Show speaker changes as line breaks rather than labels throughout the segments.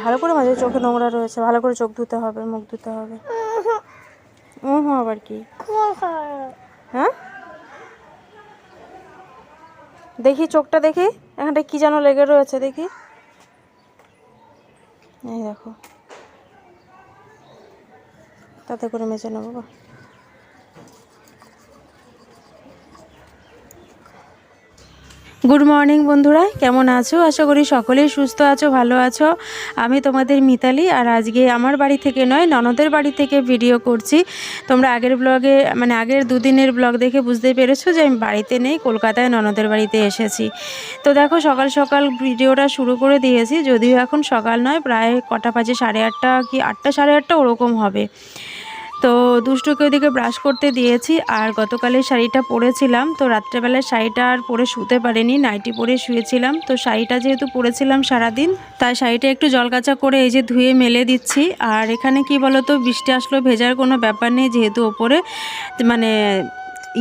ভালো করে মাঝে, চোখে নোংরা রয়েছে, ভালো করে চোখ ধুতে হবে, মুখ ধুতে হবে। হুম, আবার কি? হ্যাঁ? দেখি চোখটা দেখি এখানটা কি যেন লেগে রয়েছে দেখি এই দেখো তাতে করে মেজে নেব গুড মর্নিং বন্ধুরা। কেমন আছো? আশা করি সকলেই সুস্থ আছো, ভালো আছো। আমি তোমাদের মিতালি, আর আজকে আমার বাড়ি থেকে নয়, ননদের বাড়ি থেকে ভিডিও করছি। তোমরা আগের ব্লগে মানে আগের দুদিনের ব্লগ দেখে বুঝতে পেরেছ যে আমি বাড়িতে নেই, কলকাতায় ননদের বাড়িতে এসেছি। তো দেখো, সকাল সকাল ভিডিওটা শুরু করে দিয়েছি। যদিও এখন সকাল নয়, প্রায় কটা বাজে সাড়ে আটটা কি, আটটা সাড়ে আটটা ওরকম হবে। তো দুষ্টুকে ওদিকে ব্রাশ করতে দিয়েছি, আর গতকালের শাড়িটা পরেছিলাম, তো রাত্রেবেলায় শাড়িটা আর পরে শুতে পারিনি নাইটি পরে শুয়েছিলাম, তো শাড়িটা যেহেতু পরেছিলাম সারাদিন, তাই শাড়িটা একটু জলকাচা করে এই যে ধুয়ে মেলে দিচ্ছি, আর এখানে কি বলতো, বৃষ্টি আসলো ভেজার কোনো ব্যাপার নেই, যেহেতু ওপরে মানে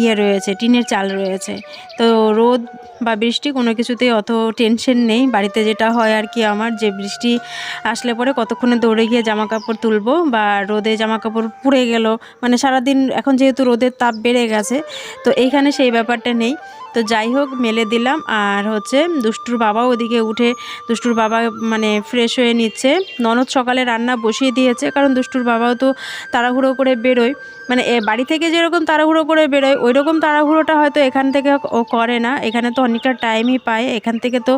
ইয়ে রয়েছে, টিনের চাল রয়েছে। তো রোদ বা বৃষ্টি কোনো কিছুতেই অত টেনশন নেই। বাড়িতে যেটা হয় আর কি আমার, যে বৃষ্টি আসলে পরে কতক্ষণে দৌড়ে গিয়ে জামা কাপড় তুলবো বা রোদে জামা কাপড় পুড়ে গেল। মানে সারাদিন এখন যেহেতু রোদের তাপ বেড়ে গেছে, তো এইখানে সেই ব্যাপারটা নেই। তো যাই হোক, মেলে দিলাম। আর হচ্ছে দুষ্টুর বাবাও ওদিকে উঠে, দুষ্টুর বাবা মানে ফ্রেশ হয়ে নিচ্ছে। ননদ সকালে রান্না বসিয়ে দিয়েছে, কারণ দুষ্টুর বাবাও তো তাড়াহুড়ো করে বেরোয়। মানে বাড়ি থেকে যেরকম তাড়াহুড়ো করে বেরোয় ওই রকম তাড়াহুড়োটা হয়তো এখান থেকে ও করে না। এখানে তো অনেকটা টাইমই পায়। এখান থেকে তো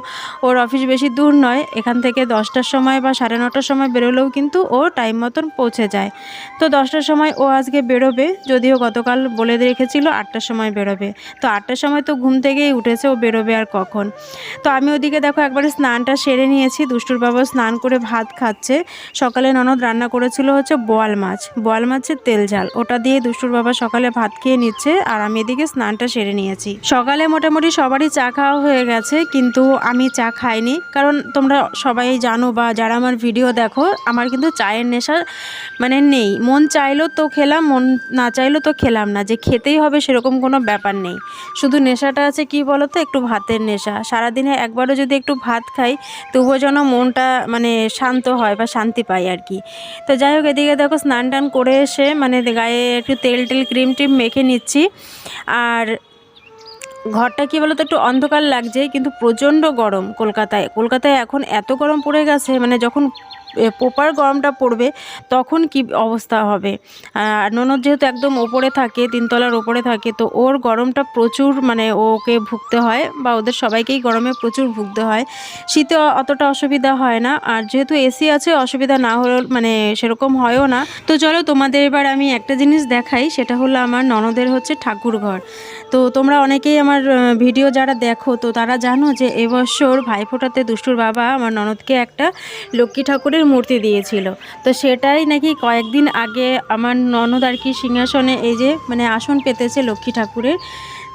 ওর অফিস বেশি দূর নয়। এখান থেকে দশটার সময় বা সাড়ে নটার সময় বেরোলেও কিন্তু ও টাইম মতন পৌঁছে যায়। তো দশটার সময় ও আজকে বেরোবে, যদিও গতকাল বলে রেখেছিল আটটার সময় বেরোবে। তো আটটার সময় তো ঘুম থেকেই উঠেছে, ও বেরোবে আর কখন? তো আমি ওদিকে দেখো একবারে স্নানটা সেরে নিয়েছি দুষ্টুর বাবা স্নান করে ভাত খাচ্ছে। সকালে ননদ রান্না করেছিল হচ্ছে বোয়াল মাছ। বোয়াল মাছের তেল ঝাল, ওটা দিয়ে দুষ্টুর বাবা সকালে ভাত খেয়ে নিচ্ছে আর আমি এদিকে স্নানটা সেরে নিয়েছি। সকালে মোটামুটি সবারই চা খাওয়া হয়ে গেছে, কিন্তু আমি চা খাইনি। কারণ তোমরা সবাই জানো বা যারা আমার ভিডিও দেখো, আমার কিন্তু চায়ের নেশা মানে নেই। মন চাইলো তো খেলাম, মন না চাইলো তো খেলাম না। যে খেতেই হবে সেরকম কোনো ব্যাপার নেই। শুধু নেশাটা আছে কি বলো তো একটু ভাতের নেশা। সারাদিনে একবারও যদি একটু ভাত খাই, তবুও যেন মনটা মানে শান্ত হয় বা শান্তি পাই আর কি। তো যাই হোক, এদিকে দেখো স্নান টান করে এসে মানে গায়ে একটু তেল টেল ক্রিম টিম মেখে নিচ্ছি। আর ঘরটা কি বলতো? একটু অন্ধকার লাগছে, কিন্তু প্রচণ্ড গরম কলকাতায়। কলকাতায় এখন এত গরম পড়ে গেছে মানে যখন প্রপার গরমটা পড়বে, তখন কি অবস্থা হবে? আর ননদ যেহেতু একদম ওপরে থাকে, তিনতলার ওপরে থাকে, তো ওর গরমটা প্রচুর মানে ওকে ভুগতে হয় বা ওদের সবাইকেই গরমে প্রচুর ভুগতে হয়। শীতে অতটা অসুবিধা হয় না, আর যেহেতু এসি আছে, অসুবিধা না হলেও মানে সেরকম হয়ও না। তো চলো তোমাদের এবার আমি একটা জিনিস দেখাই, সেটা হলো আমার ননদের হচ্ছে ঠাকুর ঘর তো তোমরা অনেকেই আমার ভিডিও যারা দেখো তো তারা জানো যে এবছর ভাইফোঁটাতে দুষ্টুর বাবা আমার ননদকে একটা লক্ষ্মী ঠাকুরের মূর্তি দিয়েছিল। তো সেটাই নাকি কয়েকদিন আগে আমার ননদ আর কি সিংহাসনে এই যে মানে আসন পেতেছে লক্ষ্মী ঠাকুরের।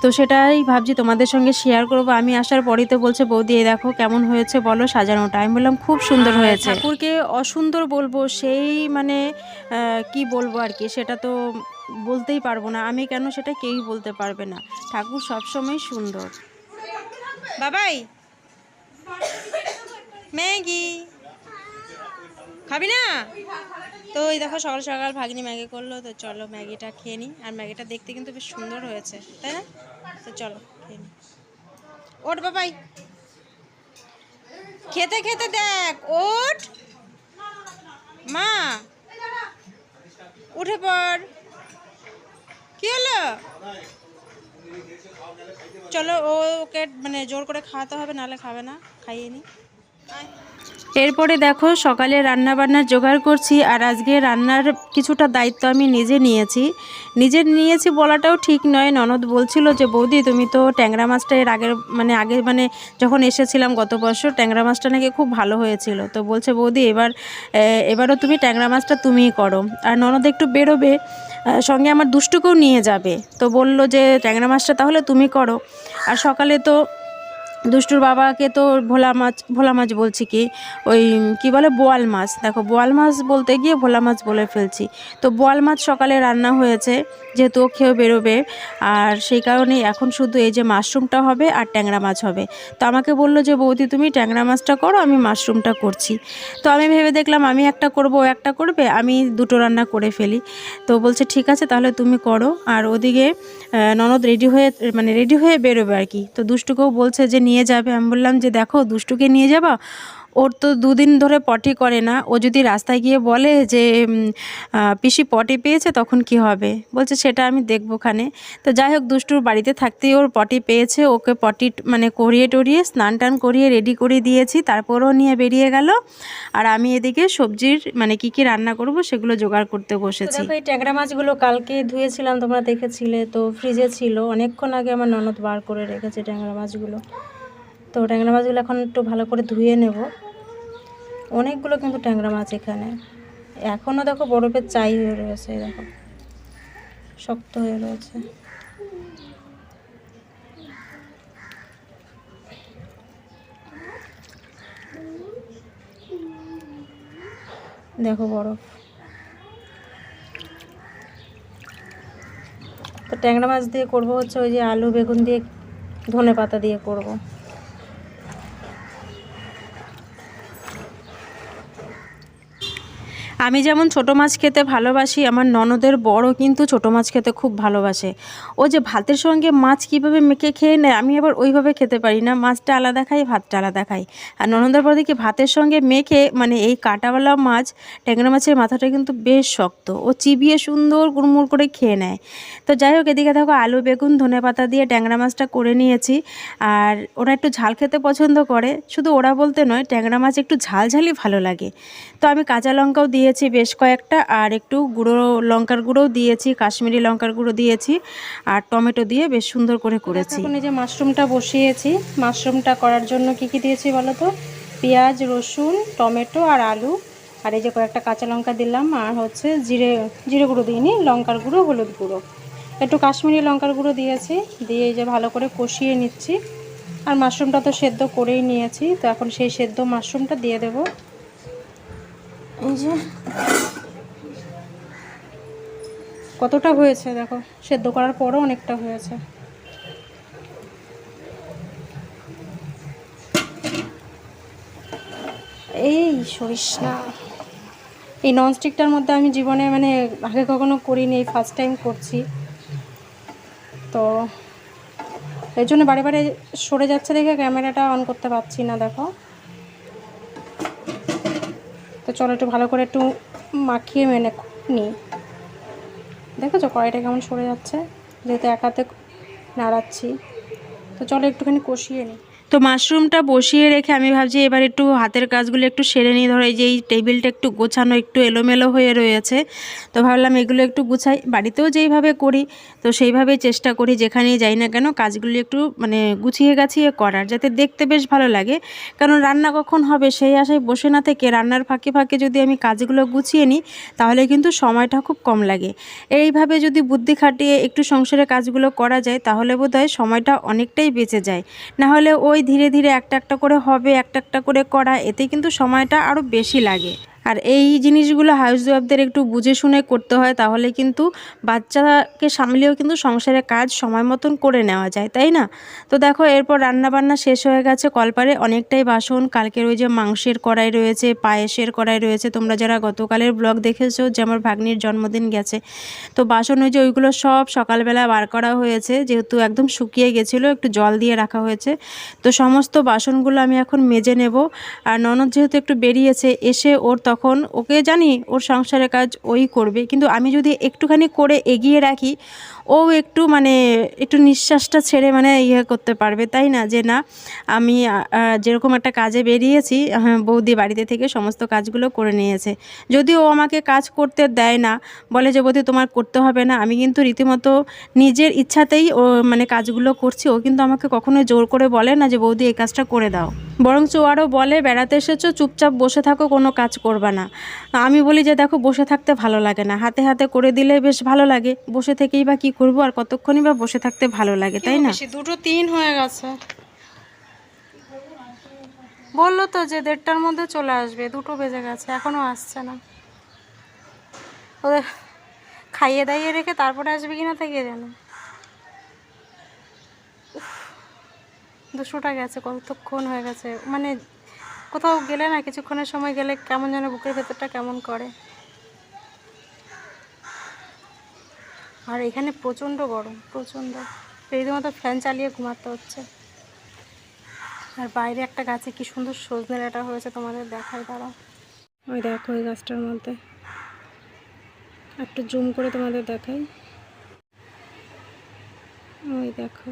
তো সেটাই ভাবছি তোমাদের সঙ্গে শেয়ার করব। আমি আসার পরেই তো বলছে বৌদি দেখো কেমন হয়েছে বলো সাজানোটা। আমি বললাম খুব সুন্দর হয়েছে। ঠাকুরকে অসুন্দর বলব সেই মানে কি বলব আর কি সেটা তো বলতেই পারব না। আমি কেন সেটা কেউই বলতে পারবে না। ঠাকুর সবসময় সুন্দর। বাবাই! ম্যাগি! খাবি না? তো ওই দেখো, সকাল সকাল ভাগ্নি ম্যাগি করল। তো চলো ম্যাগিটা খেয়ে নিই। আর ম্যাগিটা দেখতে কিন্তু বেশ সুন্দর হয়েছে, তাই না? তো চলো খেয়ে নিই। ওট বাবাই! খেতে খেতে দেখ, ওট! মা! উঠে পড়। কি হলো? চলো ও ওকে মানে জোর করে খাওয়াতে হবে, নাহলে খাবে না, খাইয়ে নি। এরপরে দেখো, সকালে রান্না বান্নার জোগাড় করছি, আর আজকে রান্নার কিছুটা দায়িত্ব আমি নিজে নিয়েছি। নিজে নিয়েছি বলাটাও ঠিক নয়, ননদ বলছিল যে, বৌদি, তুমি তো ট্যাংরা মাছটা এর আগের মানে আগে মানে যখন এসেছিলাম গত বছর, ট্যাংরা মাছটা নাকি খুব ভালো হয়েছিল। তো বলছে, বৌদি, এবার এবারও তুমি ট্যাংরা মাছটা তুমিই করো। আর ননদ একটু বেরোবে সঙ্গে আমার দুষ্টুকেও নিয়ে যাবে। তো বলল যে, ট্যাংরা মাছটা তাহলে তুমি করো। আর সকালে তো দুষ্টুর বাবাকে তো ভোলা মাছ ভোলা মাছ বলছি কি, ওই কি বলে, বোয়াল মাছ। দেখো, বোয়াল মাছ বলতে গিয়ে ভোলা মাছ বলে ফেলছি। তো বোয়াল মাছ সকালে রান্না হয়েছে। যেহেতু ও খেয়েও বেরোবে। আর সেই কারণে এখন শুধু এই যে মাশরুমটা হবে আর ট্যাংরা মাছ হবে। তো আমাকে বলল যে, বৌদি, তুমি ট্যাংরা মাছটা করো, আমি মাশরুমটা করছি। তো আমি ভেবে দেখলাম, আমি একটা করব, ও একটা করবে, আমি দুটো রান্না করে ফেলি। তো বলছে, ঠিক আছে, তাহলে তুমি করো। আর ওদিকে ননদ রেডি হয়ে মানে রেডি হয়ে বেরোবে আর কি। তো দুষ্টুকেও বলছে যে, নিয়ে যাবে। আমি বললাম যে, দেখো, দুষ্টুকে নিয়ে যাবা? ওর তো দুদিন ধরে পটি করে না। ও যদি রাস্তায় গিয়ে বলে যে পিসি পটি পেয়েছে তখন কি হবে? বলছে সেটা আমি দেখব খানে। তো যাই হোক দুষ্টুর বাড়িতে থাকতেই ওর পটি পেয়েছে। ওকে পটি মানে করিয়ে টরিয়ে স্নান টান করিয়ে রেডি করে দিয়েছি। তারপরও নিয়ে বেরিয়ে গেল। আর আমি এদিকে সবজির মানে কি কি রান্না করব সেগুলো জোগাড় করতে বসেছি।
দেখো এই ট্যাংরা মাছগুলো কালকে ধুয়েছিলাম তোমরা দেখেছিলে। তো ফ্রিজে ছিল। অনেকক্ষণ আগে আমার ননদ বার করে রেখেছে ট্যাংরা মাছগুলো। তো ট্যাংরা মাছগুলো এখন একটু ভালো করে ধুয়ে নেব। অনেকগুলো কিন্তু ট্যাংরা মাছ এখানে। এখনও দেখো বরফের চাই হয়ে রয়েছে দেখো। শক্ত হয়ে রয়েছে। দেখো বরফ। তো ট্যাংরা মাছ দিয়ে করব হচ্ছে ওই যে আলু, বেগুন দিয়ে ধনে পাতা দিয়ে করব।
আমি যেমন ছোট মাছ খেতে ভালোবাসি, আমার ননদের বড় কিন্তু ছোট মাছ খেতে খুব ভালোবাসে। ও যে ভাতের সঙ্গে মাছ কীভাবে মেখে খেয়ে নেয়, আমি আবার ওইভাবে খেতে পারি না। মাছটা আলাদা খাই, ভাতটা আলাদা খাই। আর ননদের পর দেখি ভাতের সঙ্গে মেখে মানে এই কাঁটাওয়ালা মাছ, ট্যাংরা মাছের মাথাটা কিন্তু বেশ শক্ত। ও চিবিয়ে সুন্দর গুড়মুড় করে খেয়ে নেয়। তো যাই হোক, এদিকে দেখো আলু, বেগুন, ধনে পাতা দিয়ে ট্যাংরা মাছটা করে নিয়েছি। আর ওরা একটু ঝাল খেতে পছন্দ করে। শুধু ওরা বলতে নয়, ট্যাংরা মাছ একটু ঝাল ঝালই ভালো লাগে। তো আমি কাঁচা লঙ্কাও দিয়েছি বেশ কয়েকটা আর একটু গুঁড়ো লঙ্কার গুঁড়োও দিয়েছি কাশ্মীরি লঙ্কার গুঁড়ো দিয়েছি আর টমেটো দিয়ে বেশ সুন্দর করে করেছি।
এখন এই যে মাশরুমটা বসিয়েছি মাশরুমটা করার জন্য কি কি দিয়েছি বলো তো? পেঁয়াজ রসুন টমেটো আর আলু আর এই যে কয়েকটা কাঁচা লঙ্কা দিলাম আর হচ্ছে জিরে জিরে গুঁড়ো দিইনি লঙ্কার গুঁড়ো হলুদ গুঁড়ো। একটু কাশ্মীরি লঙ্কার গুঁড়ো দিয়েছি দিয়ে এই যে ভালো করে কষিয়ে নিচ্ছি। আর মাশরুমটা তো সেদ্ধ করেই নিয়েছি তো এখন সেই সেদ্ধ মাশরুমটা দিয়ে দেব। এই যে। কতটা হয়েছে দেখো? সেদ্ধ করার পরও অনেকটা হয়েছে। এই সরিষ। না এই ননস্টিকটার মধ্যে আমি জীবনে মানে আগে কখনো করিনি এই ফার্স্ট টাইম করছি। তো এর জন্য বারে বারে সরে যাচ্ছে দেখে ক্যামেরাটা অন করতে পারছি না দেখো। চলো একটু ভালো করে একটু মাখিয়ে মেনে নিই। দেখেছ কড়াইটা কেমন সরে যাচ্ছে? যেহেতু একাতে নাড়াচ্ছি। তো চলো একটুখানি কষিয়ে নিই।
তো মাশরুমটা বসিয়ে রেখে আমি ভাবছি এবার একটু হাতের কাজগুলো একটু সেরে নিয়ে ধরো এই যে এই টেবিলটা একটু গোছানো একটু এলোমেলো হয়ে রয়েছে, তো ভাবলাম এগুলো একটু গুছাই। বাড়িতেও যেইভাবে করি, তো সেইভাবেই চেষ্টা করি, যেখানেই যাই না কেন কাজগুলি একটু মানে গুছিয়ে গাছিয়ে করার, যাতে দেখতে বেশ ভালো লাগে। কারণ রান্না কখন হবে সেই আশায় বসে না থেকে রান্নার ফাঁকে ফাঁকে যদি আমি কাজগুলো গুছিয়ে নিই, তাহলে কিন্তু সময়টা খুব কম লাগে। এইভাবে যদি বুদ্ধি খাটিয়ে একটু সংসারের কাজগুলো করা যায়, তাহলে বোধহয় সময়টা অনেকটাই বেঁচে যায়। না হলে ওই ধীরে ধীরে একটা একটা করে হবে, একটা একটা করে করা, এতে কিন্তু সময়টা আরও বেশি লাগে। আর এই জিনিসগুলো হাউস ওয়াইফদের একটু বুঝে শুনে করতে হয়, তাহলে কিন্তু বাচ্চাকে সামলেও কিন্তু সংসারের কাজ সময় মতন করে নেওয়া যায়, তাই না? তো দেখো, এরপর রান্না বান্না শেষ হয়ে গেছে কলপারে, অনেকটাই বাসন, কালকের ওই যে মাংসের কড়াই রয়েছে, পায়েসের কড়াই রয়েছে, তোমরা যারা গতকালের ব্লগ দেখেছ, যে আমার ভাগ্নির জন্মদিন গেছে, তো বাসন ওই যে ওইগুলো সব সকালবেলা বার করা হয়েছে, যেহেতু একদম শুকিয়ে গেছিল, একটু জল দিয়ে রাখা হয়েছে, তো সমস্ত বাসনগুলো আমি এখন মেজে নেব, আর ননদ যেহেতু একটু বেরিয়েছে, এসে ওর ওকে জানি ওর সংসারের কাজ ওই করবে, কিন্তু আমি যদি একটুখানি করে এগিয়ে রাখি, ও একটু মানে একটু নিঃশ্বাসটা ছেড়ে মানে ইয়ে করতে পারবে, তাই না? যে না, আমি যেরকম একটা কাজে বেরিয়েছি বৌদি বাড়িতে থেকে সমস্ত কাজগুলো করে নিয়েছে। যদি ও আমাকে কাজ করতে দেয় না, বলে যে বৌদি তোমার করতে হবে না, আমি কিন্তু রীতিমতো নিজের ইচ্ছাতেই ও মানে কাজগুলো করছি, ও কিন্তু আমাকে কখনো জোর করে বলে না যে বৌদি এই কাজটা করে দাও। বরঞ্চ আরও বলে, বেড়াতে এসেছ, চুপচাপ বসে থাকো, কোনো কাজ করবা না। আমি বলি যে, দেখো, বসে থাকতে ভালো লাগে না। হাতে হাতে করে দিলে বেশ ভালো লাগে। বসে থেকেই বা কি করব, আর কতক্ষণই বা বসে থাকতে ভালো লাগে, তাই না?
দুটো তিন হয়ে গেছে। বলল তো যে, দেড়টার মধ্যে চলে আসবে। দুটো বেজে গেছে এখনও আসছে না। ওদের খাইয়ে দাইয়ে রেখে তারপরে আসবে কিনা থেকে জানো দুশোটা গেছে, কতক্ষণ হয়ে গেছে? মানে কোথাও গেলে না, কিছুক্ষণের সময় গেলে কেমন যেন বুকের ভেতরটা কেমন করে। আর এখানে প্রচণ্ড গরম, প্রচণ্ড। রীতিমতো ফ্যান চালিয়ে ঘুমাতে হচ্ছে। আর বাইরে একটা গাছে কি সুন্দর সজনে ডাঁটা হয়েছে তোমাদের দেখাই, দাঁড়াও। ওই দেখো ওই গাছটার মধ্যে। একটু জুম করে তোমাদের দেখাই। ওই দেখো।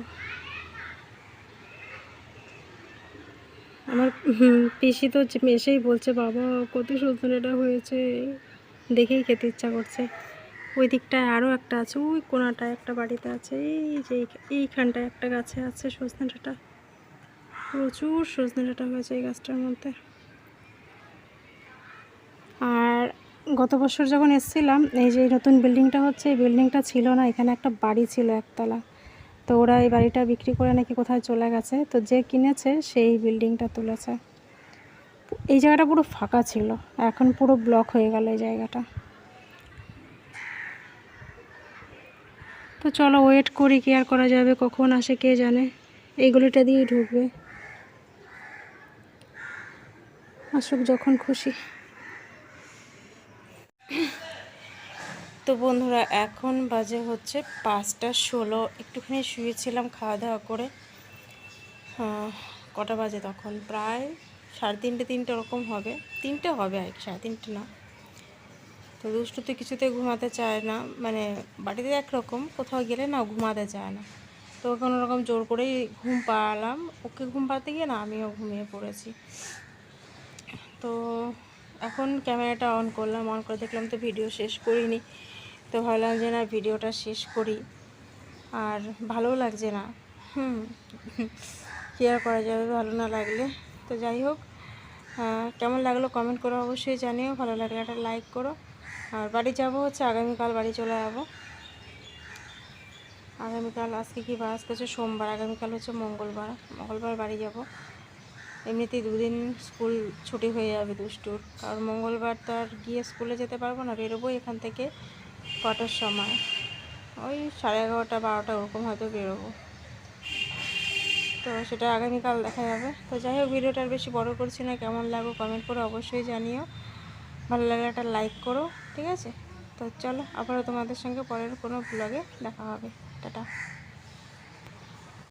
আমার পিসি তো এসেই বলছে, বাবা, কত সজনে ডাঁটা হয়েছে। দেখেই খেতে ইচ্ছা করছে। ওই দিকটায় আরও একটা আছে, ওই কোনাটায় একটা বাড়িতে আছে, এই যে এই- এইখানটায় একটা গাছে আছে সজনে ডাঁটা। প্রচুর সজনে ডাঁটা হয়েছে এই গাছটার মধ্যে। আর গত বছর যখন এসেছিলাম, এই যে নতুন বিল্ডিংটা হচ্ছে, এই বিল্ডিংটা ছিল না, এখানে একটা বাড়ি ছিল একতলা। তো ওরা এই বাড়িটা বিক্রি করে নাকি কোথায় চলে গেছে, তো যে কিনেছে সেই বিল্ডিংটা তুলেছে। এই জায়গাটা পুরো ফাঁকা ছিল, এখন পুরো ব্লক হয়ে গেল এই জায়গাটা। তো চলো ওয়েট করি কি আর করা যাবে, কখন আসে কে জানে এই গলিটা দিয়েই ঢুকবে। আসুক যখন খুশি। তো বন্ধুরা, এখন বাজে হচ্ছে পাঁচটা ষোলো। একটুখানি শুয়েছিলাম খাওয়া দাওয়া করে কটা বাজে তখন? প্রায় সাড়ে তিনটে তিনটে ওরকম হবে। তিনটে হবে আর সাড়ে তিনটে না। তো দুষ্টু তো কিছুতে ঘুমাতে চায় না। মানে বাড়িতে একরকম, কোথাও গেলে না ঘুমাতে চায় না। তো কোনো রকম জোর করেই ঘুম পাড়ালাম। ওকে ঘুম পাড়াতে গিয়ে না আমিও ঘুমিয়ে পড়েছি। তো এখন ক্যামেরাটা অন করলাম। অন করে দেখলাম তো ভিডিও শেষ করিনি। তো ভাবলাম যে না, ভিডিওটা শেষ করি। আর ভালোও লাগছে না। হুম কী আর করা যাবে ভালো না লাগলে। তো যাই হোক কেমন লাগল কমেন্ট করো অবশ্যই জানিও। ভালো লাগলে একটা লাইক করো। আর বাড়ি যাব হচ্ছে, আগামীকাল বাড়ি চলে যাব। আগামীকাল আজকে কি বার? আজকে হচ্ছে সোমবার, আগামীকাল হচ্ছে মঙ্গলবার। মঙ্গলবার বাড়ি যাব। এমনিতেই দুদিন স্কুল ছুটি হয়ে যাবে দুষ্টুর। কারণ মঙ্গলবার তো আর গিয়ে স্কুলে যেতে পারব না, বেরোবো এখান থেকে। কটার সময়? ওই সাড়ে এগারোটা, বারোটা ওরকম হয়তো বেরোবো। তো সেটা আগামীকাল দেখা যাবে। তো যাই হোক, ভিডিওটা বেশি বড় করছি না। কেমন লাগো কমেন্ট করে অবশ্যই জানিও। ভালো লাগলে একটা লাইক করো, ঠিক আছে? তো চলো, আবারও তোমাদের সঙ্গে পরের কোনো ব্লগে দেখা হবে। টাটা।